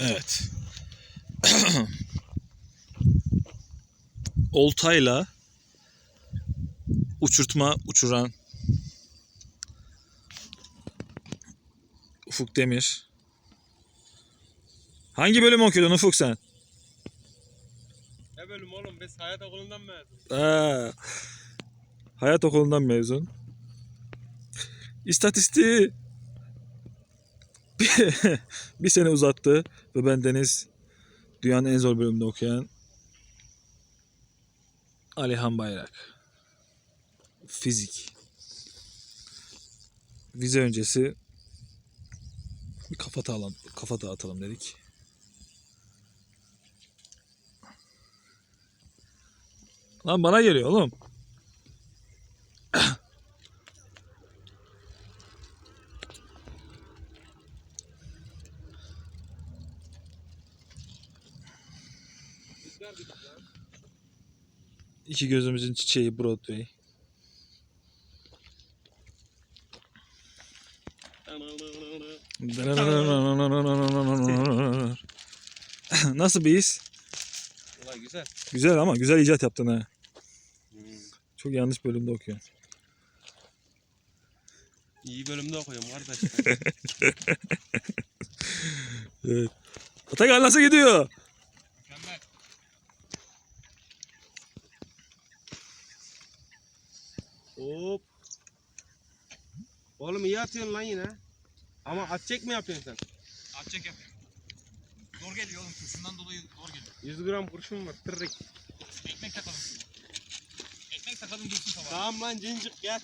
Evet. Oltayla uçurtma uçuran Ufuk Demir. Hangi bölüm okuyordun Ufuk sen? Ne bölüm oğlum? Biz hayat okulundan mezun. Ha. Hayat okulundan mezun. İstatistiği bir, sene uzattı ve ben Deniz dünyanın en zor bölümünde okuyan Alihan Bayrak. Fizik. Vize öncesi bir kafa dağıtalım, kafa dağıtalım dedik. Lan bana geliyor oğlum. İki gözümüzün çiçeği Broadway. Nasıl bir his? Ulan güzel. Güzel ama güzel icat yaptın ha. Çok yanlış bölümde okuyorsun. İyi bölümde okuyorum kardeş. Evet. Atakan nasıl gidiyor? Hop. Oğlum iyi atıyorsun lan yine. Ama at çek mi yapıyorsun sen? Atacak yapıyorum. Zor geliyor oğlum kurşundan dolayı zor geliyor. 100 gram kurşun var. Tırrik. Ekmek takalım. Ekmek takalım dursun tabağa. Tamam lan cincik gel.